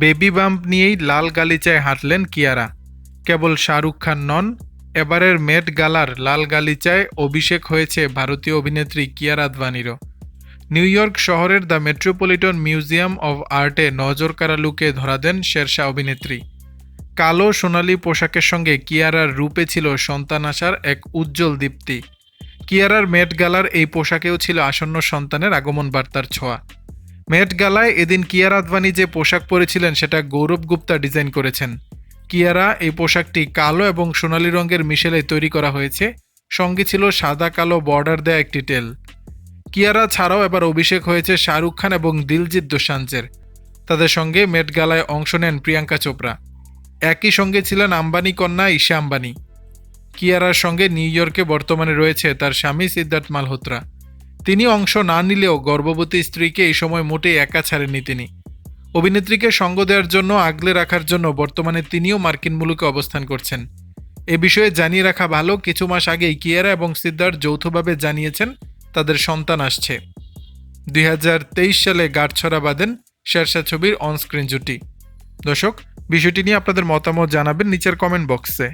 Baby bump নিয়েই লাল গালিচায় হাঁটলেন কিয়ারা। কেবল শাহরুখ খান নন, এবারের মেট গালার লাল গালিচায় অভিষেক হয়েছে ভারতীয় অভিনেত্রী কিয়ারা আদভানিরও। নিউ ইয়র্ক শহরের দ্য মেট্রোপলিটন মিউজিয়াম অব আর্টে নজরকাড়া লুকে ধরা দেন শেরশাহ অভিনেত্রী। কালো সোনালী পোশাকের সঙ্গে কিয়ারার রূপে ছিল সন্তান আসার এক উজ্জ্বল দীপ্তি। কিয়ারার মেট গালার এই পোশাকেও ছিল আসন্ন সন্তানের আগমন বার্তার ছোঁয়া। মেট গালায় এদিন কিয়ারা আদভানি যে পোশাক পরেছিলেন, সেটা গৌরব গুপ্তা ডিজাইন করেছেন। কিয়ারা এই পোশাকটি কালো এবং সোনালী রঙের মিশেলে তৈরি করা হয়েছে। সঙ্গে ছিল সাদা কালো বর্ডার দেয়া একটি টেল। কিয়ারা ছাড়াও এবার অভিষেক হয়েছে শাহরুখ খান এবং দিলজিৎ দোসাঞ্জের। তাদের সঙ্গে মেট গালায় অংশ নেন প্রিয়াঙ্কা চোপড়া। একই সঙ্গে ছিলেন আম্বানি কন্যা ঈশা আম্বানি। কিয়ারার সঙ্গে নিউ ইয়র্কে বর্তমানে রয়েছে তার স্বামী সিদ্ধার্থ মালহোত্রা। তিনি অংশ না নিলেও গর্ভবতী স্ত্রীকে এই সময় মোটেই একা ছাড়েননি তিনি। অভিনেত্রীকে সঙ্গ দেওয়ার জন্য আগলে রাখার জন্য বর্তমানে তিনিও মার্কিন মুলুকে অবস্থান করছেন। এ বিষয়ে জানিয়ে রাখা ভালো, কিছু মাস আগেই কিয়ারা এবং সিদ্ধার্থ যৌথভাবে জানিয়েছেন, তাদের সন্তান আসছে। দুই হাজার তেইশ সালে গাঁটছড়া বাঁধেন শেরশাহ ছবির অনস্ক্রিন জুটি। দর্শক, বিষয়টি নিয়ে আপনাদের মতামত জানাবেন নিচের কমেন্ট বক্সে।